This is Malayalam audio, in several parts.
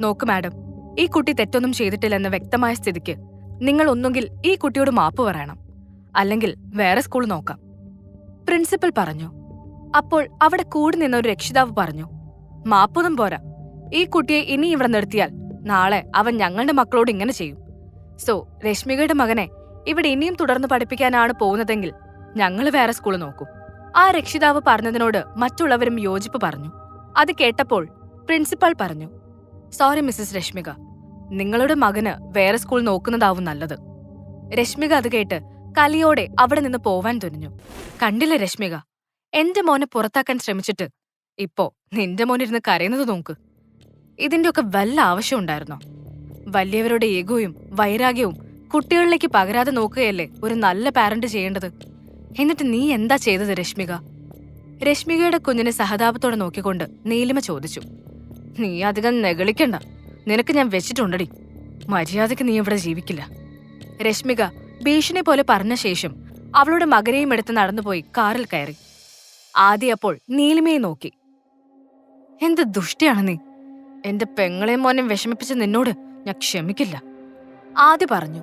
നോക്ക് മാഡം ഈ കുട്ടി തെറ്റൊന്നും ചെയ്തിട്ടില്ലെന്ന വ്യക്തമായ സ്ഥിതിക്ക് നിങ്ങൾ ഒന്നുകിൽ ഈ കുട്ടിയോട് മാപ്പ് പറയണം അല്ലെങ്കിൽ വേറെ സ്കൂൾ നോക്കാം. പ്രിൻസിപ്പൽ പറഞ്ഞു. അപ്പോൾ അവിടെ കൂടി നിന്ന ഒരു രക്ഷിതാവ് പറഞ്ഞു മാപ്പൊന്നും പോരാ. ഈ കുട്ടിയെ ഇനി ഇവിടെ നിർത്തിയാൽ നാളെ അവൻ ഞങ്ങളുടെ മക്കളോട് ഇങ്ങനെ ചെയ്യും. സോ രശ്മികയുടെ മകനെ ഇവിടെ ഇനിയും തുടർന്ന് പഠിപ്പിക്കാനാണ് പോകുന്നതെങ്കിൽ ഞങ്ങൾ വേറെ സ്കൂൾ നോക്കും. ആ രക്ഷിതാവ് പറഞ്ഞതിനോട് മറ്റുള്ളവരും യോജിപ്പ് പറഞ്ഞു. അത് കേട്ടപ്പോൾ പ്രിൻസിപ്പൽ പറഞ്ഞു സോറി മിസ്സസ് രശ്മിക നിങ്ങളുടെ മകന് വേറെ സ്കൂൾ നോക്കുന്നതാവും നല്ലത്. രശ്മിക അത് കേട്ട് കലിയോടെ അവിടെ നിന്ന് പോവാൻ തുനിഞ്ഞു. കണ്ടില്ല രശ്മിക? എന്റെ മോനെ പുറത്താക്കാൻ ശ്രമിച്ചിട്ട്. ഇപ്പോ നിന്റെ മോനിരുന്ന് കരയുന്നത് നോക്ക്. ഇതിന്റെയൊക്കെ വല്ല ആവശ്യമുണ്ടായിരുന്നോ വലിയവരുടെ ഏകോയും വൈരാഗ്യവും കുട്ടികളിലേക്ക് പകരാതെ നോക്കുകയല്ലേ ഒരു നല്ല പാരന്റ് ചെയ്യേണ്ടത്? എന്നിട്ട് നീ എന്താ ചെയ്തത് രശ്മിക? രശ്മികയുടെ കുഞ്ഞിനെ സഹതാപത്തോടെ നോക്കിക്കൊണ്ട് നീലിമ ചോദിച്ചു. നീ അധികം നെഗളിക്കണ്ട. നിനക്ക് ഞാൻ വെച്ചിട്ടുണ്ടടി. മര്യാദയ്ക്ക് നീ ഇവിടെ ജീവിക്കില്ല. രശ്മിക ഭീഷണി പോലെ പറഞ്ഞ ശേഷം അവളുടെ മകനെയും എടുത്ത് നടന്നുപോയി കാറിൽ കയറി. ആദ്യ അപ്പോൾ നീലിമയെ നോക്കി. എന്ത് ദുഷ്ടിയാണ് നീ? എന്റെ പെങ്ങളെയും മോനെയും വിഷമിപ്പിച്ച നിന്നോട് ഞാൻ ക്ഷമിക്കില്ല. ആദ്യ പറഞ്ഞു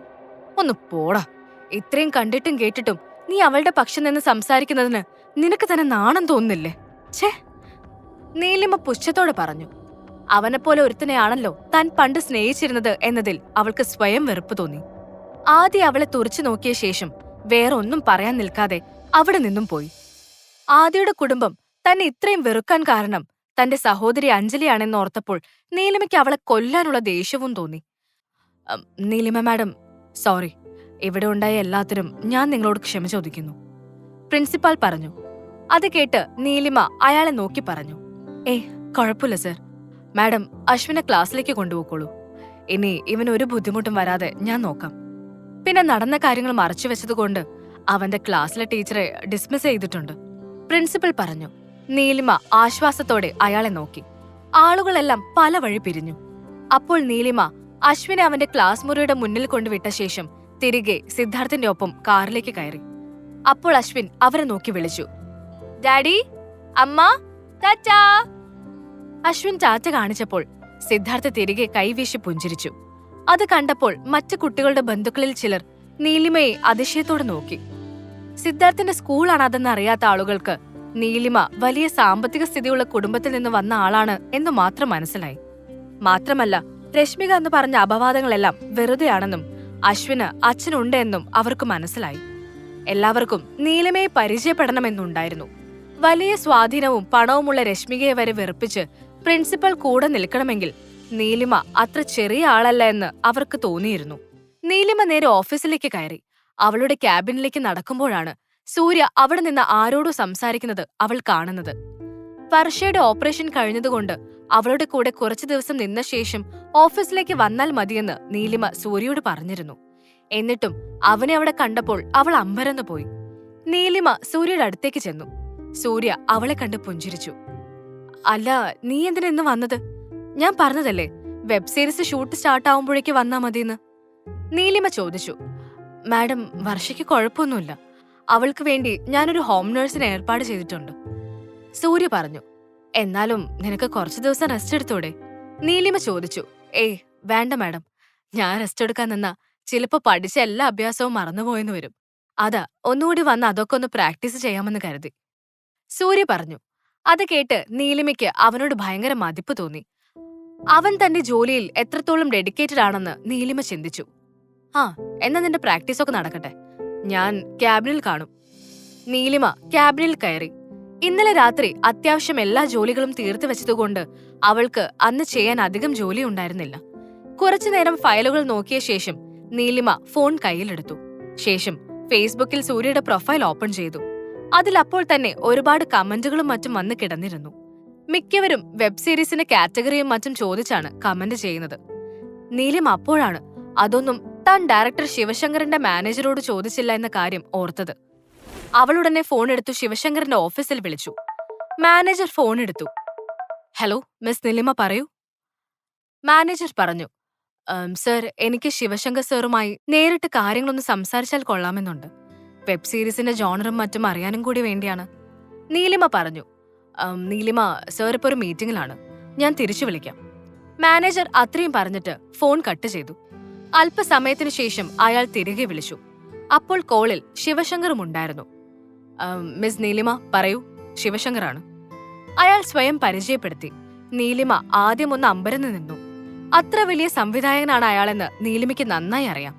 ഒന്ന് പോടാ. ഇത്രയും കണ്ടിട്ടും കേട്ടിട്ടും നീ അവളുടെ പക്ഷം നിന്ന് സംസാരിക്കുന്നതിന് നിനക്ക് തന്നെ നാണം തോന്നുന്നില്ലേ? ഛേ. നീലിമ പുച്ഛത്തോടെ പറഞ്ഞു അവനെപ്പോലെ ഒരുത്തനെയാണല്ലോ താൻ പണ്ട് സ്നേഹിച്ചിരുന്നത് എന്നതിൽ അവൾക്ക് സ്വയം വെറുപ്പ് തോന്നി. ആദ്യം അവളെ തുറച്ചു നോക്കിയ ശേഷം വേറെ ഒന്നും പറയാൻ നിൽക്കാതെ അവിടെ നിന്നും പോയി. ആദ്യയുടെ കുടുംബം തന്നെ ഇത്രയും വെറുക്കാൻ കാരണം തന്റെ സഹോദരി അഞ്ജലിയാണെന്ന് ഓർത്തപ്പോൾ നീലിമയ്ക്ക് അവളെ കൊല്ലാനുള്ള ദേഷ്യവും തോന്നി. നീലിമ മാഡം സോറി ഇവിടെ ഉണ്ടായ എല്ലാത്തിനും ഞാൻ നിങ്ങളോട് ക്ഷമ ചോദിക്കുന്നു. പ്രിൻസിപ്പാൾ പറഞ്ഞു. അത് കേട്ട് നീലിമ അയാളെ നോക്കി പറഞ്ഞു. ഏ കുഴപ്പമില്ല സർ. മാഡം അശ്വിനെ ക്ലാസ്സിലേക്ക് കൊണ്ടുപോയിക്കോളൂ. ഇനി ഇവന് ഒരു ബുദ്ധിമുട്ടും വരാതെ ഞാൻ നോക്കാം. പിന്നെ നടന്ന കാര്യങ്ങൾ മറച്ചു വെച്ചതുകൊണ്ട് അവന്റെ ക്ലാസ്സിലെ ടീച്ചറെ ഡിസ്മിസ് ചെയ്തിട്ടുണ്ട്. പ്രിൻസിപ്പൽ പറഞ്ഞു നീലിമ ആശ്വാസത്തോടെ അയാളെ നോക്കി. ആളുകളെല്ലാം പല വഴി പിരിഞ്ഞു. അപ്പോൾ നീലിമ അശ്വിനെ അവന്റെ ക്ലാസ് മുറിയുടെ മുന്നിൽ കൊണ്ടുവിട്ട ശേഷം തിരികെ സിദ്ധാർത്ഥിന്റെ ഒപ്പം കാറിലേക്ക് കയറി. അപ്പോൾ അശ്വിൻ അവരെ നോക്കി വിളിച്ചു. ഡാഡി അമ്മ ടാറ്റാ അശ്വിൻ ടാറ്റ കാണിച്ചപ്പോൾ സിദ്ധാർത്ഥ തിരികെ കൈവീശി പുഞ്ചിരിച്ചു. അത് കണ്ടപ്പോൾ മറ്റു കുട്ടികളുടെ ബന്ധുക്കളിൽ ചിലർ നീലിമയെ അതിശയത്തോടെ നോക്കി. സിദ്ധാർത്ഥിന്റെ സ്കൂളാണ് അതെന്ന് അറിയാത്ത ആളുകൾക്ക് നീലിമ വലിയ സാമ്പത്തിക സ്ഥിതിയുള്ള കുടുംബത്തിൽ നിന്ന് വന്ന ആളാണ് എന്ന് മാത്രം മനസ്സിലായി. മാത്രമല്ല രശ്മിക എന്ന് പറഞ്ഞ അപവാദങ്ങളെല്ലാം വെറുതെയാണെന്നും അശ്വിന് അച്ഛനുണ്ട് എന്നും അവർക്ക് മനസ്സിലായി. എല്ലാവർക്കും നീലിമയെ പരിചയപ്പെടണമെന്നുണ്ടായിരുന്നു. വലിയ സ്വാധീനവും പണവുമുള്ള രശ്മികയെ വരെ വെറുപ്പിച്ച് പ്രിൻസിപ്പൽ കൂടെ നിൽക്കണമെങ്കിൽ നീലിമ അത്ര ചെറിയ ആളല്ല എന്ന് അവർക്ക് തോന്നിയിരുന്നു. നീലിമ നേരെ ഓഫീസിലേക്ക് കയറി. അവളുടെ ക്യാബിനിലേക്ക് നടക്കുമ്പോഴാണ് സൂര്യ അവിടെ നിന്ന് ആരോടോ സംസാരിക്കുന്നത് അവൾ കാണുന്നത്. വർഷയുടെ ഓപ്പറേഷൻ കഴിഞ്ഞതുകൊണ്ട് അവളുടെ കൂടെ കുറച്ചു ദിവസം നിന്ന ശേഷം ഓഫീസിലേക്ക് വന്നാൽ മതിയെന്ന് നീലിമ സൂര്യയോട് പറഞ്ഞിരുന്നു. എന്നിട്ടും അവനെ അവിടെ കണ്ടപ്പോൾ അവൾ അമ്പരന്നു പോയി നീലിമ സൂര്യയുടെ അടുത്തേക്ക് ചെന്നു. സൂര്യ അവളെ കണ്ട് പുഞ്ചിരിച്ചു. അല്ല നീ എന്തിനാ ഇന്ന് വന്നത്? ഞാൻ പറഞ്ഞതല്ലേ വെബ് സീരീസ് ഷൂട്ട് സ്റ്റാർട്ട് ആവുമ്പോഴേക്ക് വന്നാ മതിയെന്ന്. നീലിമ ചോദിച്ചു മാഡം വർഷയ്ക്ക് കുഴപ്പമൊന്നുമില്ല. അവൾക്ക് വേണ്ടി ഞാനൊരു ഹോം നേഴ്സിന് ഏർപ്പാട് ചെയ്തിട്ടുണ്ട്. സൂര്യ പറഞ്ഞു എന്നാലും നിനക്ക് കുറച്ച് ദിവസം റെസ്റ്റ് എടുത്തൂടെ. നീലിമ ചോദിച്ചു ഏയ് വേണ്ട മാഡം. ഞാൻ റെസ്റ്റ് എടുക്കാൻ നിന്നാ ചിലപ്പോ പഠിച്ച എല്ലാ അഭ്യാസവും മറന്നുപോയെന്ന് വരും. അതാ ഒന്നുകൂടി വന്ന് അതൊക്കെ ഒന്ന് പ്രാക്ടീസ് ചെയ്യാമെന്ന് കരുതി. സൂര്യ പറഞ്ഞു അത് കേട്ട് നീലിമയ്ക്ക് അവനോട് ഭയങ്കര മതിപ്പ് തോന്നി. അവൻ തന്റെ ജോലിയിൽ എത്രത്തോളം ഡെഡിക്കേറ്റഡ് ആണെന്ന് നീലിമ ചിന്തിച്ചു. ആ എന്നാ നിന്റെ പ്രാക്ടീസ് ഒക്കെ നടക്കട്ടെ. ഞാൻ ക്യാബിനിൽ കാണും. നീലിമ ക്യാബിനിൽ കയറി. ഇന്നലെ രാത്രി അത്യാവശ്യം എല്ലാ ജോലികളും തീർത്തു വെച്ചതുകൊണ്ട് അവൾക്ക് അന്ന് ചെയ്യാൻ അധികം ജോലി ഉണ്ടായിരുന്നില്ല. കുറച്ചുനേരം ഫയലുകൾ നോക്കിയ ശേഷം നീലിമ ഫോൺ കയ്യിലെടുത്തു. ശേഷം ഫേസ്ബുക്കിൽ സൂര്യയുടെ പ്രൊഫൈൽ ഓപ്പൺ ചെയ്തു. അതിൽ അപ്പോൾ തന്നെ ഒരുപാട് കമന്റുകളും മറ്റും വന്ന് കിടന്നിരുന്നു. മിക്കവരും വെബ് സീരീസിന്റെ കാറ്റഗറിയും മറ്റും ചോദിച്ചാണ് കമന്റ് ചെയ്യുന്നത്. നീലിം അപ്പോഴാണ് അതൊന്നും താൻ ഡയറക്ടർ ശിവശങ്കറിന്റെ മാനേജരോട് ചോദിച്ചില്ല എന്ന കാര്യം ഓർത്തത്. അവളുടനെ ഫോൺ എടുത്തു ശിവശങ്കറിന്റെ ഓഫീസിൽ വിളിച്ചു. മാനേജർ ഫോൺ എടുത്തു. ഹലോ മിസ് നിലിമ പറയൂ? മാനേജർ പറഞ്ഞു സർ എനിക്ക് ശിവശങ്കർ സാറുമായി നേരിട്ട് കാര്യങ്ങളൊന്ന് സംസാരിച്ചാൽ കൊള്ളാമെന്നുണ്ട്. വെബ് സീരീസിന്റെ ജോണറും മറ്റും അറിയാനും കൂടി വേണ്ടിയാണ്. നീലിമ പറഞ്ഞു. നീലിമ സർ ഇപ്പോൾ ഒരു മീറ്റിംഗിലാണ് ഞാൻ തിരിച്ചു വിളിക്കാം. മാനേജർ അത്രയും പറഞ്ഞിട്ട് ഫോൺ കട്ട് ചെയ്തു. അല്പസമയത്തിനു ശേഷം അയാൾ തിരികെ വിളിച്ചു. അപ്പോൾ കോളിൽ ശിവശങ്കറും ഉണ്ടായിരുന്നു. മിസ് നീലിമ പറയൂ ശിവശങ്കറാണ്. അയാൾ സ്വയം പരിചയപ്പെടുത്തി. നീലിമ ആദ്യം ഒന്ന് അമ്പരന്ന് നിന്നു. അത്ര വലിയ സംവിധായകനാണ് അയാളെന്ന് നീലിമയ്ക്ക് നന്നായി അറിയാം.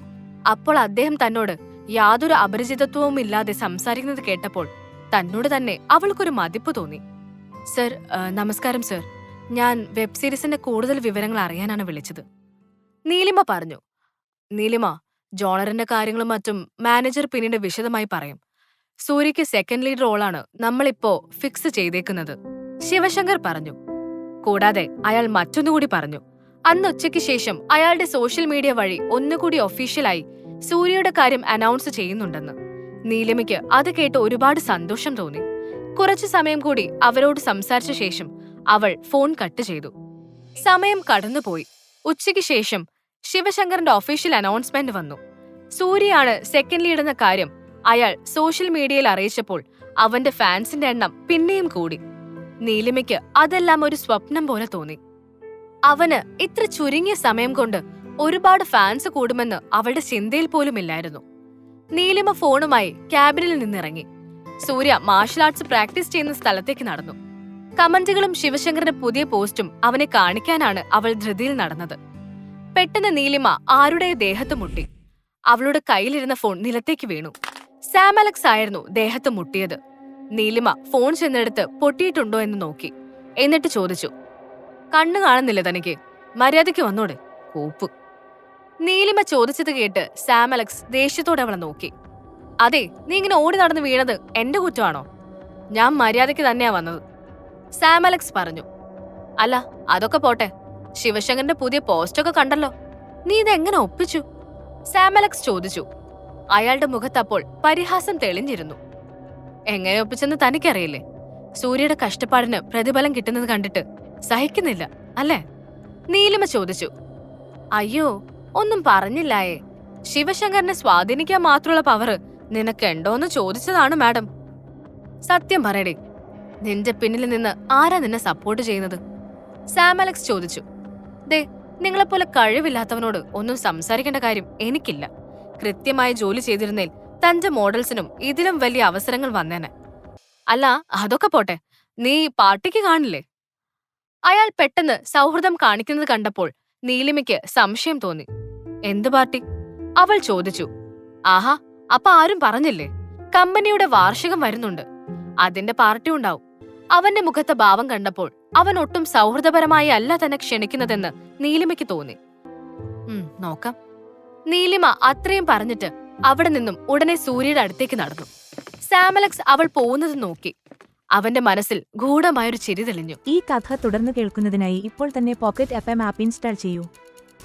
അപ്പോൾ അദ്ദേഹം തന്നോട് യാതൊരു അപരിചിതത്വവും ഇല്ലാതെ സംസാരിക്കുന്നത് കേട്ടപ്പോൾ തന്നോട് തന്നെ അവൾക്കൊരു മതിപ്പ് തോന്നി. സർ നമസ്കാരം സർ. ഞാൻ വെബ് സീരീസിന്റെ കൂടുതൽ വിവരങ്ങൾ അറിയാനാണ് വിളിച്ചത്. നീലിമ പറഞ്ഞു. നീലിമ ജോണറിന്റെ കാര്യങ്ങളും മറ്റും മാനേജർ പിന്നീട് വിശദമായി പറയും. സൂര്യയ്ക്ക് സെക്കൻഡ് ലീഡ് റോളാണ് നമ്മളിപ്പോ ഫിക്സ് ചെയ്തേക്കുന്നത്. ശിവശങ്കർ പറഞ്ഞു. കൂടാതെ അയാൾ മറ്റൊന്നുകൂടി പറഞ്ഞു. അന്ന് ഉച്ചയ്ക്ക് ശേഷം അയാളുടെ സോഷ്യൽ മീഡിയ വഴി ഒന്നുകൂടി ഒഫീഷ്യലായി സൂര്യയുടെ കാര്യം അനൗൺസ് ചെയ്യുന്നുണ്ടെന്ന്. നീലിമയ്ക്ക് അത് കേട്ട് ഒരുപാട് സന്തോഷം തോന്നി. കുറച്ചു സമയം കൂടി അവരോട് സംസാരിച്ച ശേഷം അവൾ ഫോൺ കട്ട് ചെയ്തു. സമയം കടന്നുപോയി. ഉച്ചയ്ക്ക് ശേഷം ശിവശങ്കറിന്റെ ഒഫീഷ്യൽ അനൗൺസ്മെന്റ് വന്നു. സൂര്യയാണ് സെക്കൻഡ് ലീഡ് എന്ന കാര്യം അയാൾ സോഷ്യൽ മീഡിയയിൽ അറിയിച്ചപ്പോൾ അവന്റെ ഫാൻസിന്റെ എണ്ണം പിന്നെയും കൂടി. നീലിമയ്ക്ക് അതെല്ലാം ഒരു സ്വപ്നം പോലെ തോന്നി. അവന് ഇത്ര ചുരുങ്ങിയ സമയം കൊണ്ട് ഒരുപാട് ഫാൻസ് കൂടുമെന്ന് അവളുടെ ചിന്തയിൽ പോലും ഇല്ലായിരുന്നു. നീലിമ ഫോണുമായി ക്യാബിനിൽ നിന്നിറങ്ങി. സൂര്യ മാർഷൽ ആർട്സ് പ്രാക്ടീസ് ചെയ്യുന്ന സ്ഥലത്തേക്ക് നടന്നു. കമന്റുകളും ശിവശങ്കറിന്റെ പുതിയ പോസ്റ്റും അവനെ കാണിക്കാനാണ് അവൾ ധൃതിയിൽ നടന്നത്. പെട്ടെന്ന് നീലിമ ആരുടെ ദേഹത്ത് മുട്ടി. അവളുടെ കയ്യിലിരുന്ന ഫോൺ നിലത്തേക്ക് വീണു. സാം അലക്സ് ആയിരുന്നു ദേഹത്ത് മുട്ടിയത്. നീലിമ ഫോൺ ചെന്നെടുത്ത് പൊട്ടിയിട്ടുണ്ടോ എന്ന് നോക്കി. എന്നിട്ട് ചോദിച്ചു. കണ്ണു കാണുന്നില്ല തനിക്ക്. മര്യാദയ്ക്ക് വന്നോടെ കൂപ്പ്. നീലിമ ചോദിച്ചത് കേട്ട് സാം അലക്സ് ദേഷ്യത്തോടെ അവളെ നോക്കി. അതെ നീ ഇങ്ങനെ ഓടി നടന്ന് വീണത് എന്റെ കുറ്റമാണോ? ഞാൻ മര്യാദയ്ക്ക് തന്നെയാ വന്നത്. സാം അലക്സ് പറഞ്ഞു. അല്ല അതൊക്കെ പോട്ടെ. ശിവശങ്കറിന്റെ പുതിയ പോസ്റ്റൊക്കെ കണ്ടല്ലോ. നീ ഇതെങ്ങനെ ഒപ്പിച്ചു? സാം അലക്സ് ചോദിച്ചു. അയാളുടെ മുഖത്തപ്പോൾ പരിഹാസം തെളിഞ്ഞിരുന്നു. എങ്ങനെ ഒപ്പിച്ചെന്ന് തനിക്കറിയില്ലേ? സൂര്യയുടെ കഷ്ടപ്പാടിന് പ്രതിഫലം കിട്ടുന്നത് കണ്ടിട്ട് സഹിക്കുന്നില്ല അല്ലേ? നീലിമ ചോദിച്ചു. അയ്യോ ഒന്നും പറഞ്ഞില്ലായേ. ശിവശങ്കറിനെ സ്വാധീനിക്കാൻ മാത്രമുള്ള പവർ നിനക്കുണ്ടോന്ന് ചോദിച്ചതാണ് മാഡം. സത്യം പറയടേ നിന്റെ പിന്നിൽ നിന്ന് ആരാ നിന്നെ സപ്പോർട്ട് ചെയ്യുന്നത്? സാം അലക്സ് ചോദിച്ചു. ദേ നിങ്ങളെപ്പോലെ കഴിവില്ലാത്തവനോട് ഒന്നും സംസാരിക്കേണ്ട കാര്യം എനിക്കില്ല. കൃത്യമായി ജോലി ചെയ്തിരുന്നേൽ തന്റെ മോഡൽസിനും ഇതിലും വലിയ അവസരങ്ങൾ വന്നേനെ. അല്ല അതൊക്കെ പോട്ടെ നീ പാർട്ടിക്ക് കാണില്ലേ? അയാൾ പെട്ടെന്ന് സൗഹൃദം കാണിക്കുന്നത് കണ്ടപ്പോൾ നീലിമയ്ക്ക് സംശയം തോന്നി. എന്ത് പാർട്ടി? അവൾ ചോദിച്ചു. ആഹാ അപ്പൊ ആരും പറഞ്ഞില്ലേ? കമ്പനിയുടെ വാർഷികം വരുന്നുണ്ട്. അതിന്റെ പാർട്ടി ഉണ്ടാവും. അവന്റെ മുഖത്തെ ഭാവം കണ്ടപ്പോൾ അവൻ ഒട്ടും സൗഹൃദപരമായി അല്ല തന്നെ ക്ഷണിക്കുന്നതെന്ന് നീലിമയ്ക്ക് തോന്നി. നോക്കാം. നീലിമ അത്രയും പറഞ്ഞിട്ട് അവിടെ നിന്നും ഉടനെ സൂര്യയുടെ അടുത്തേക്ക് നടന്നു. സാമലക്സ് അവൾ പോകുന്നത് നോക്കി. അവന്റെ മനസ്സിൽ ഗൂഢമായൊരു ചിരി തെളിഞ്ഞു. ഈ കഥ തുടർന്ന് കേൾക്കുന്നതിനായി ഇപ്പോൾ തന്നെ pocket F M app install ചെയ്യൂ.